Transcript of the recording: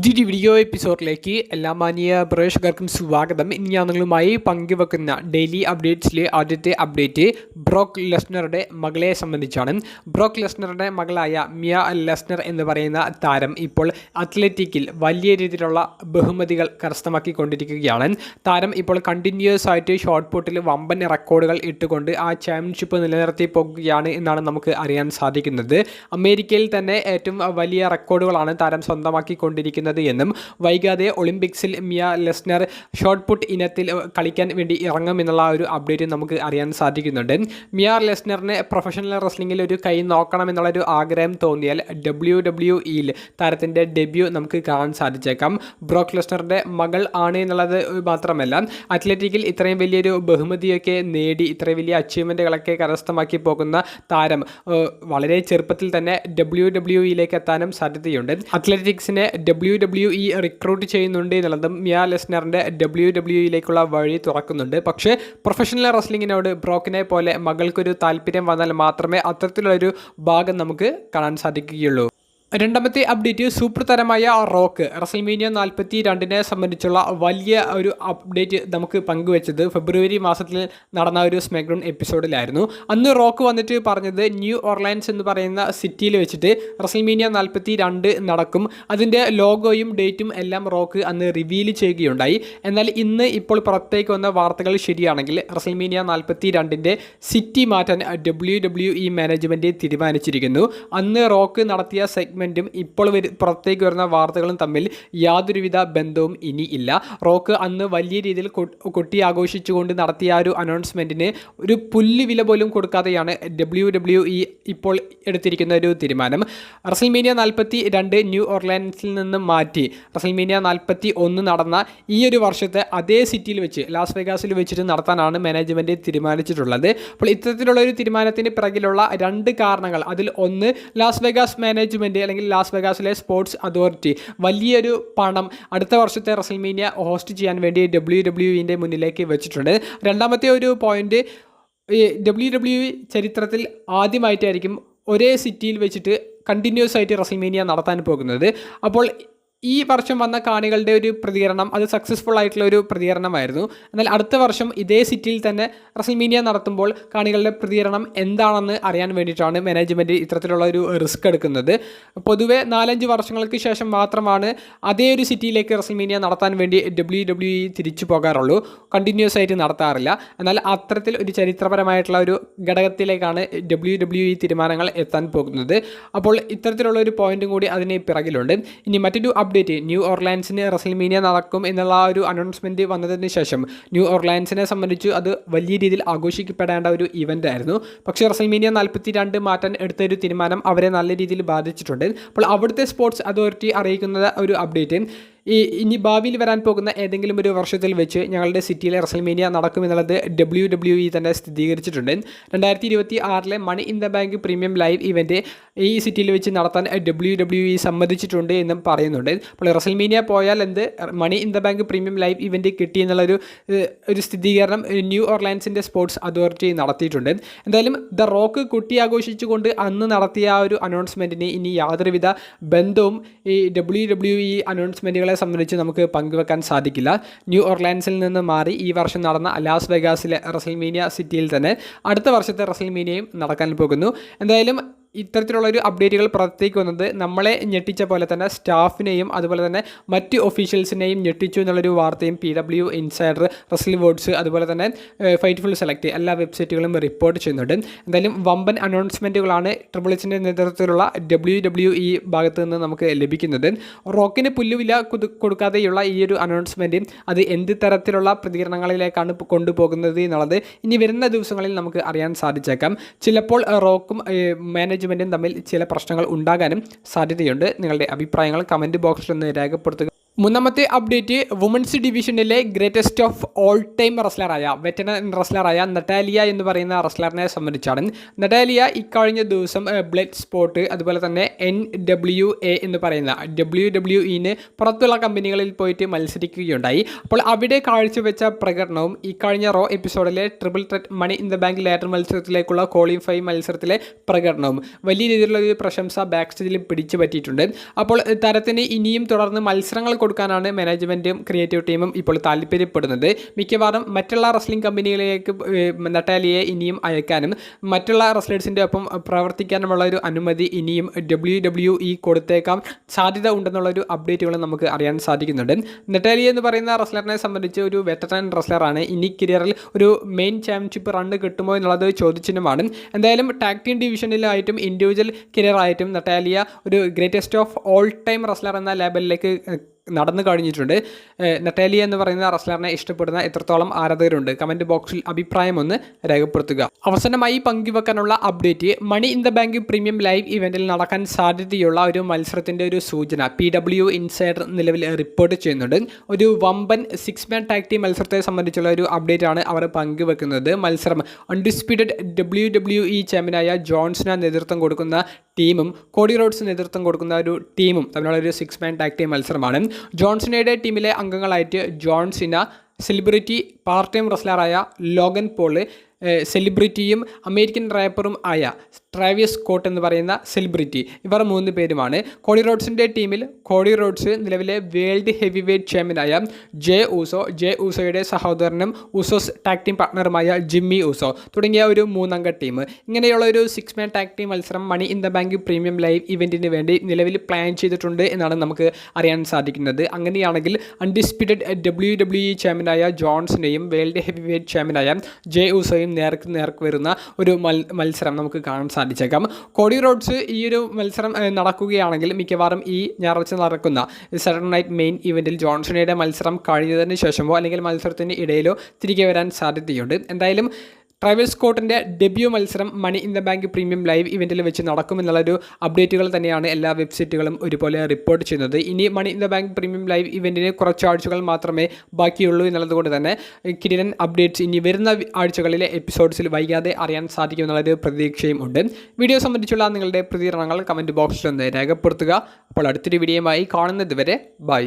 പുതിയൊരു വീഡിയോ എപ്പിസോഡിലേക്ക് എല്ലാ മാന്യ പ്രേക്ഷകർക്കും സ്വാഗതം. ഇനി ഞാൻ നിങ്ങളുമായി പങ്കുവെക്കുന്ന ഡെയിലി അപ്ഡേറ്റ്സിലെ ആദ്യത്തെ അപ്ഡേറ്റ് ബ്രോക്ക് ലെസ്നറുടെ മകളെ സംബന്ധിച്ചാണ്. ബ്രോക്ക് ലെസ്നറുടെ മകളായ മിയ ലെസ്നർ എന്ന് പറയുന്ന താരം ഇപ്പോൾ അത്ലറ്റിക്കിൽ വലിയ രീതിയിലുള്ള ബഹുമതികൾ കരസ്ഥമാക്കിക്കൊണ്ടിരിക്കുകയാണ്. താരം ഇപ്പോൾ കണ്ടിന്യൂസ് ആയിട്ട് ഷോർട്ട് പുട്ടിൽ വമ്പൻ റെക്കോർഡുകൾ ഇട്ടുകൊണ്ട് ആ ചാമ്പ്യൻഷിപ്പ് നിലനിർത്തി പോകുകയാണ് എന്നാണ് നമുക്ക് അറിയാൻ സാധിക്കുന്നത്. അമേരിക്കയിൽ തന്നെ ഏറ്റവും വലിയ റെക്കോർഡുകളാണ് താരം സ്വന്തമാക്കിക്കൊണ്ടിരിക്കുന്നത്. എന്നും വൈകാതെ ഒളിമ്പിക്സിൽ മിയ ലെസ്നർ ഷോർട്ട് പുട്ട് ഇനത്തിൽ കളിക്കാൻ വേണ്ടി ഇറങ്ങുമെന്നുള്ള ഒരു അപ്ഡേറ്റ് നമുക്ക് അറിയാൻ സാധിക്കുന്നുണ്ട്. മിയ ലെസ്നറിന് പ്രൊഫഷണൽ റെസ്ലിംഗിൽ ഒരു കൈ നോക്കണമെന്നുള്ള ഒരു ആഗ്രഹം തോന്നിയാൽ ഡബ്ല്യു ഡബ്ല്യു ഇയിൽ താരത്തിന്റെ ഡെബ്യൂ നമുക്ക് കാണാൻ സാധിച്ചേക്കാം. ബ്രോക്ക് ലെസ്നറിന്റെ മകൾ ആണ് എന്നുള്ളത് മാത്രമല്ല അത്ലറ്റിക്കിൽ ഇത്രയും വലിയൊരു ബഹുമതിയൊക്കെ നേടി ഇത്രയും വലിയ അച്ചീവ്മെന്റുകളൊക്കെ കരസ്ഥമാക്കി പോകുന്ന താരം വളരെ ചെറുപ്പത്തിൽ തന്നെ ഡബ്ല്യു ഡബ്ല്യു ഇയിലേക്ക് എത്താനും സാധ്യതയുണ്ട്. അത്ലറ്റിക്സിനെ ഡബ്ല്യു ഡബ്ല്യു ഇ റിക്രൂട്ട് ചെയ്യുന്നുണ്ട് എന്നുള്ളതും മിയ ലെസ്നറിന്റെ ഡബ്ല്യു ഡബ്ല്യു ഇയിലേക്കുള്ള വഴി തുറക്കുന്നുണ്ട്. പക്ഷേ പ്രൊഫഷണൽ റെസ്ലിങ്ങിനോട് ബ്രോക്കിനെ പോലെ മകൾക്കൊരു താല്പര്യം വന്നാൽ മാത്രമേ അത്തരത്തിലുള്ളൊരു ഭാഗം നമുക്ക് കാണാൻ സാധിക്കുകയുള്ളൂ. രണ്ടാമത്തെ അപ്ഡേറ്റ് സൂപ്പർ തരമായ റോക്ക്. റസൽമീനിയ നാൽപ്പത്തി രണ്ടിനെ സംബന്ധിച്ചുള്ള വലിയ ഒരു അപ്ഡേറ്റ് നമുക്ക് പങ്കുവെച്ചത് ഫെബ്രുവരി മാസത്തിൽ നടന്ന ഒരു സ്മാക്ഡൗൺ എപ്പിസോഡിലായിരുന്നു അന്ന് റോക്ക് വന്നിട്ട് പറഞ്ഞത് ന്യൂ ഓർലൈൻസ് എന്ന് പറയുന്ന സിറ്റിയിൽ വെച്ചിട്ട് റസൽമീനിയ നാൽപ്പത്തി രണ്ട് നടക്കും. അതിന്റെ ലോഗോയും ഡേറ്റും എല്ലാം റോക്ക് അന്ന് റിവീൽ ചെയ്യുകയുണ്ടായി. എന്നാൽ ഇന്ന് ഇപ്പോൾ പുറത്തേക്ക് വന്ന വാർത്തകൾ ശരിയാണെങ്കിൽ റസൽമീനിയ നാൽപ്പത്തി രണ്ടിന്റെ സിറ്റി മാറ്റാൻ ഡബ്ല്യു ഡബ്ല്യു ഇ മാനേജ്മെന്റ് തീരുമാനിച്ചിരിക്കുന്നു. അന്ന് റോക്ക് നടത്തിയ സെഗ്മെന്റും ഇപ്പോൾ വരു പുറത്തേക്ക് വരുന്ന വാർത്തകളും തമ്മിൽ യാതൊരുവിധ ബന്ധവും ഇനി ഇല്ല. റോക്ക് അന്ന് വലിയ രീതിയിൽ കൊട്ടി ആഘോഷിച്ചുകൊണ്ട് നടത്തിയ ഒരു അനൗൺസ്മെന്റിന് ഒരു പുല്ല് വില പോലും കൊടുക്കാതെയാണ് ഡബ്ല്യു ഡബ്ല്യു ഇ ഇപ്പോൾ എടുത്തിരിക്കുന്ന ഒരു തീരുമാനം. റസൽമീനിയ നാൽപ്പത്തി രണ്ട് ന്യൂ ഓർലാൻഡ്സിൽ നിന്ന് മാറ്റി. റസൽമീനിയ നാൽപ്പത്തി ഒന്ന് നടന്ന ഈ ഒരു വർഷത്തെ അതേ സിറ്റിയിൽ വെച്ച് ലാസ് വെഗാസിൽ വെച്ചിട്ട് നടത്താനാണ് മാനേജ്മെന്റ് തീരുമാനിച്ചിട്ടുള്ളത്. അപ്പോൾ ഇത്തരത്തിലുള്ള ഒരു തീരുമാനത്തിന് പിറകിലുള്ള രണ്ട് കാരണങ്ങൾ. അതിൽ ഒന്ന് ലാസ് വെഗാസ് മാനേജ്മെന്റ് അല്ലെങ്കിൽ ലാസ് വെഗാസിലെ സ്പോർട്സ് അതോറിറ്റി വലിയൊരു പണം അടുത്ത വർഷത്തെ റസൽമീനിയ ഹോസ്റ്റ് ചെയ്യാൻ വേണ്ടി ഡബ്ല്യു ഡബ്ല്യു ഇന്റെ മുന്നിലേക്ക് വെച്ചിട്ടുണ്ട്. രണ്ടാമത്തെ ഒരു പോയിന്റ് ഈ ഡബ്ല്യു ഡബ്ല്യു ചരിത്രത്തിൽ ആദ്യമായിട്ടായിരിക്കും ഒരേ സിറ്റിയിൽ വെച്ചിട്ട് കണ്ടിന്യൂസ് ആയിട്ട് റസൽമീനിയ നടത്താൻ പോകുന്നത്. അപ്പോൾ ഈ വർഷം വന്ന കാണികളുടെ ഒരു പ്രതികരണം അത് സക്സസ്ഫുൾ ആയിട്ടുള്ള ഒരു പ്രതികരണമായിരുന്നു. എന്നാൽ അടുത്ത വർഷം ഇതേ സിറ്റിയിൽ തന്നെ റസൽമീനിയ നടത്തുമ്പോൾ കാണികളുടെ പ്രതികരണം എന്താണെന്ന് അറിയാൻ വേണ്ടിയിട്ടാണ് മാനേജ്മെന്റ് ഇത്തരത്തിലുള്ള ഒരു റിസ്ക് എടുക്കുന്നത്. പൊതുവെ നാലഞ്ച് വർഷങ്ങൾക്ക് ശേഷം മാത്രമാണ് അതേ ഒരു സിറ്റിയിലേക്ക് റസൽമീനിയ നടത്താൻ വേണ്ടി ഡബ്ല്യു ഡബ്ല്യു ഇ തിരിച്ചു പോകാറുള്ളൂ. കണ്ടിന്യൂസ് ആയിട്ട് നടത്താറില്ല. എന്നാൽ അത്തരത്തിൽ ഒരു ചരിത്രപരമായിട്ടുള്ള ഒരു ഘടകത്തിലേക്കാണ് ഡബ്ല്യു ഡബ്ല്യു ഇ തീരുമാനങ്ങൾ എത്താൻ പോകുന്നത്. അപ്പോൾ ഇത്തരത്തിലുള്ള ഒരു പോയിന്റും കൂടി അതിന് പിറകിലുണ്ട്. ഇനി മറ്റൊരു അപ്ഡേറ്റ് ന്യൂ ഓർലാൻഡ്സിന് റസൽമീനിയ നടക്കും എന്നുള്ള ആ ഒരു അനൗൺസ്മെന്റ് വന്നതിന് ശേഷം ന്യൂ ഓർലാൻഡ്സിനെ സംബന്ധിച്ച് അത് വലിയ രീതിയിൽ ആഘോഷിക്കപ്പെടേണ്ട ഒരു ഇവന്റ് ആയിരുന്നു. പക്ഷേ റസൽമീനിയ നാൽപ്പത്തി രണ്ട് മാറ്റാൻ എടുത്ത ഒരു തീരുമാനം അവരെ നല്ല രീതിയിൽ ബാധിച്ചിട്ടുണ്ട്. അപ്പോൾ അവിടുത്തെ സ്പോർട്സ് അതോറിറ്റി അറിയിക്കുന്ന ഒരു അപ്ഡേറ്റ് ഈ ഇനി ഭാവിയിൽ വരാൻ പോകുന്ന ഏതെങ്കിലും ഒരു വർഷത്തിൽ വെച്ച് ഞങ്ങളുടെ സിറ്റിയിലെ റസൽമേനിയ നടക്കുമെന്നുള്ളത് ഡബ്ല്യു ഡബ്ല്യു ഇ തന്നെ സ്ഥിരീകരിച്ചിട്ടുണ്ട്. രണ്ടായിരത്തി ഇരുപത്തി ആറിലെ money in the bank premium live event ഈ സിറ്റിയിൽ വെച്ച് നടത്താൻ ഡബ്ല്യു ഡബ്ല്യു ഇ സമ്മതിച്ചിട്ടുണ്ട് എന്നും പറയുന്നുണ്ട്. അപ്പോൾ റസൽമേനിയ പോയാൽ എന്ത്? Money in the bank premium live event കിട്ടി എന്നുള്ളൊരു ഏഹ്, ഒരു സ്ഥിരീകരണം ന്യൂ ഓർലാൻഡ്സിന്റെ സ്പോർട്സ് അതോറിറ്റി നടത്തിയിട്ടുണ്ട്. എന്തായാലും ദ റോക്ക് കുട്ടി ആഘോഷിച്ചുകൊണ്ട് അന്ന് നടത്തിയ ആ ഒരു അനൗൺസ്മെന്റിന് ഇനി യാതൊരുവിധ ബന്ധവും ഈ ഡബ്ല്യു ഡബ്ല്യു ഇ അനൗൺസ്മെന്റുകളെ സംബന്ധിച്ച് നമുക്ക് പങ്കുവെക്കാൻ സാധിക്കില്ല. ന്യൂ ഓർലാൻസിൽ നിന്ന് മാറി ഈ വർഷം നടന്ന ലാസ് വെഗാസിലെ റസൽമീനിയ സിറ്റിയിൽ തന്നെ അടുത്ത വർഷത്തെ റസൽമീനിയയും നടക്കാൻ പോകുന്നു. എന്തായാലും ഇത്തരത്തിലുള്ള ഒരു അപ്ഡേറ്റുകൾ പുറത്തേക്ക് വന്നത് നമ്മളെ ഞെട്ടിച്ച പോലെ തന്നെ സ്റ്റാഫിനെയും അതുപോലെ തന്നെ മറ്റ് ഒഫീഷ്യൽസിനെയും ഞെട്ടിച്ചു എന്നുള്ളൊരു വാർത്തയും P W insider wrestle words അതുപോലെ തന്നെ ഫൈറ്റ് ഫുൾ സെലക്ട് എല്ലാ വെബ്സൈറ്റുകളും റിപ്പോർട്ട് ചെയ്യുന്നുണ്ട്. എന്തായാലും വമ്പൻ അനൗൺസ്മെന്റുകളാണ് ട്രിപ്പിൾ എച്ചിന്റെ നേതൃത്വത്തിലുള്ള ഡബ്ല്യു ഡബ്ല്യു ഇ ഭാഗത്ത് നിന്ന് നമുക്ക് ലഭിക്കുന്നത്. റോക്കിന് പുല്ലുവില കുതു- കൊടുക്കാതെയുള്ള ഈ ഒരു അനൗൺസ്മെന്റ് അത് എന്ത് തരത്തിലുള്ള പ്രതികരണങ്ങളിലേക്കാണ് കൊണ്ടുപോകുന്നത് എന്നുള്ളത് ഇനി വരുന്ന ദിവസങ്ങളിൽ നമുക്ക് അറിയാൻ സാധിച്ചേക്കാം. ചിലപ്പോൾ റോക്കും ഏഹ്, മാനേജ്മെന്റും തമ്മിൽ ചില പ്രശ്നങ്ങൾ ഉണ്ടാകാനും സാധ്യതയുണ്ട്. നിങ്ങളുടെ അഭിപ്രായങ്ങൾ കമന്റ് ബോക്സിൽ ഒന്ന് രേഖപ്പെടുത്തുക. മൂന്നാമത്തെ അപ്ഡേറ്റ് വുമൻസ് ഡിവിഷനിലെ ഗ്രേറ്റസ്റ്റ് ഓഫ് ഓൾ ടൈം റസ്ലറായ വെറ്റനൻ റസ്ലറായ നട്ടാലിയ എന്ന് പറയുന്ന റസ്ലറിനെ സംബന്ധിച്ചാണ്. നട്ടാലിയ ഇക്കഴിഞ്ഞ ദിവസം ബ്ലഡ് സ്പോട്ട് അതുപോലെ തന്നെ എൻ ഡബ്ല്യു എ എന്ന് പറയുന്ന ഡബ്ല്യു ഡബ്ല്യു ഇന് പുറത്തുള്ള കമ്പനികളിൽ പോയിട്ട് മത്സരിക്കുകയുണ്ടായി. അപ്പോൾ അവിടെ കാഴ്ചവെച്ച പ്രകടനവും ഇക്കഴിഞ്ഞ raw എപ്പിസോഡിലെ triple threat money in the bank ladder മത്സരത്തിലേക്കുള്ള qualify മത്സരത്തിലെ പ്രകടനവും വലിയ രീതിയിലുള്ള ഒരു പ്രശംസ ബാക്ക് സ്റ്റേജിൽ പിടിച്ചു പറ്റിയിട്ടുണ്ട് അപ്പോൾ തരത്തിന് ഇനിയും തുടർന്ന് മത്സരങ്ങൾ കൊടുക്കാനാണ് മാനേജ്മെന്റും ക്രിയേറ്റീവ് ടീമും ഇപ്പോൾ താല്പര്യപ്പെടുന്നത്. മിക്കവാറും മറ്റുള്ള റസ്ലിംഗ് കമ്പനികളിലേക്ക് നട്ടാലിയെ ഇനിയും അയക്കാനും മറ്റുള്ള റെസ്ലേഴ്സിന്റെ ഒപ്പം പ്രവർത്തിക്കാനുമുള്ള ഒരു അനുമതി ഇനിയും ഡബ്ല്യു ഡബ്ല്യു ഇ കൊടുത്തേക്കാം. സാധ്യത ഉണ്ടെന്നുള്ളൊരു അപ്ഡേറ്റുകൾ നമുക്ക് അറിയാൻ സാധിക്കുന്നുണ്ട്. നട്ടാലിയ എന്ന് പറയുന്ന റെസ്ലറിനെ സംബന്ധിച്ച് ഒരു വെറ്ററൻ റെസ്ലറാണ് ഇനി കരിയറിൽ ഒരു മെയിൻ ചാമ്പ്യൻഷിപ്പ് റണ്ണ് കിട്ടുമോ എന്നുള്ളത് ചോദിച്ചിനുമാണ് എന്തായാലും ടാഗ് ടീം ഡിവിഷനിലായിട്ടും ഇൻഡിവിജ്വൽ കരിയറായിട്ടും നട്ടാലിയ ഒരു greatest of all time wrestler എന്ന ലെവലിലേക്ക് ഏഹ്, നടന്നു കഴിഞ്ഞിട്ടുണ്ട്. നട്ടാലിയ എന്ന് പറയുന്ന റസ്ലറിനെ ഇഷ്ടപ്പെടുന്ന എത്രത്തോളം ആരാധകരുണ്ട്? കമന്റ് ബോക്സിൽ അഭിപ്രായം ഒന്ന് രേഖപ്പെടുത്തുക. അവസാനമായി പങ്കുവെക്കാനുള്ള update money in the bank premium live ഇവന്റിൽ നടക്കാൻ സാധ്യതയുള്ള ഒരു മത്സരത്തിന്റെ ഒരു സൂചന പി ഡബ്ല്യു ഇൻസൈഡർ നിലവിൽ റിപ്പോർട്ട് ചെയ്യുന്നുണ്ട്. ഒരു വമ്പൻ സിക്സ് മാൻ ടാക്ടി മത്സരത്തെ സംബന്ധിച്ചുള്ള ഒരു അപ്ഡേറ്റ് ആണ് അവർ പങ്കുവെക്കുന്നത്. മത്സരം അൺഡിസ്പ്യൂട്ടഡ് ഡബ്ല്യു ഡബ്ല്യു ഇ ചാമ്പ്യനായ ജോൺസിന് നേതൃത്വം കൊടുക്കുന്ന ടീമും കോഡി റോഡ്സ് നേതൃത്വം കൊടുക്കുന്ന ഒരു ടീമും തമ്മിലുള്ള ഒരു സിക്സ് മാൻ ടാക് ടീം മത്സരമാണ്. ജോൺസിനയുടെ ടീമിലെ അംഗങ്ങളായിട്ട് John Cena celebrity part time റെസ്ലറായ Logan Paul സെലിബ്രിറ്റിയും അമേരിക്കൻ റാപ്പറും ആയ ട്രാവിയസ് കോട്ട് എന്ന് പറയുന്ന സെലിബ്രിറ്റി ഇവർ മൂന്ന് പേരുമാണ്. കോഡി റോഡ്സിന്റെ ടീമിൽ കോഡി റോഡ്സ് നിലവിലെ വേൾഡ് ഹെവി വെയ്റ്റ് ചാമ്പ്യനായ ജെ ഊസോ ജെ ഊസോയുടെ സഹോദരനും ഊസോസ് ടാഗ് ടീം പാർട്ണറുമായ ജിമ്മി ഊസോ തുടങ്ങിയ ഒരു മൂന്നംഗ ടീം ഇങ്ങനെയുള്ള ഒരു സിക്സ് മാൻ ടാക് ടീം മത്സരം money in the bank premium live ഇവന്റിന് വേണ്ടി നിലവിൽ പ്ലാൻ ചെയ്തിട്ടുണ്ട് എന്നാണ് നമുക്ക് അറിയാൻ സാധിക്കുന്നത്. അങ്ങനെയാണെങ്കിൽ അൺഡിസ്പ്യൂട്ടഡ് ഡബ്ല്യു ഡബ്ല്യു ഇ ചാമ്പ്യനായ ജോൺസിനെയും വേൾഡ് ഹെവി വെയ്റ്റ് ചാമ്പ്യനായ ജെ ഊസോയും നേർക്ക് നേർക്ക് വരുന്ന ഒരു മത്സരം നമുക്ക് കാണാൻ സാധിച്ചേക്കാം. കോടി റോഡ്സ് ഈ ഒരു മത്സരം നടക്കുകയാണെങ്കിൽ മിക്കവാറും ഈ ഞായറാഴ്ച നടക്കുന്ന സഡൻ നൈറ്റ് മെയിൻ ഇവന്റിൽ ജോൺസണയുടെ മത്സരം കഴിഞ്ഞതിന് ശേഷമോ അല്ലെങ്കിൽ മത്സരത്തിന് ഇടയിലോ തിരികെ വരാൻ സാധ്യതയുണ്ട്. എന്തായാലും ട്രൈവൽ സ്കോട്ടിന്റെ ഡെബ്യൂ മത്സരം money in the bank premium live ഇവന്റിൽ വെച്ച് നടക്കുമെന്നുള്ളൊരു അപ്ഡേറ്റുകൾ തന്നെയാണ് എല്ലാ വെബ്സൈറ്റുകളും ഒരുപോലെ റിപ്പോർട്ട് ചെയ്യുന്നത്. ഇനി money in the bank premium live ഇവന്റിന് കുറച്ച് ആഴ്ചകൾ മാത്രമേ ബാക്കിയുള്ളൂ എന്നുള്ളത് കൊണ്ട് തന്നെ കിരീടൻ അപ്ഡേറ്റ്സ് ഇനി വരുന്ന ആഴ്ചകളിലെ എപ്പിസോഡ്സിൽ വൈകാതെ അറിയാൻ സാധിക്കും എന്നുള്ളൊരു പ്രതീക്ഷയും ഉണ്ട്. വീഡിയോ സംബന്ധിച്ചുള്ള നിങ്ങളുടെ പ്രതികരണങ്ങൾ കമന്റ് ബോക്സിൽ ഒന്ന് രേഖപ്പെടുത്തുക. അപ്പോൾ അടുത്തൊരു വീഡിയോയുമായി കാണുന്നത് വരെ ബൈ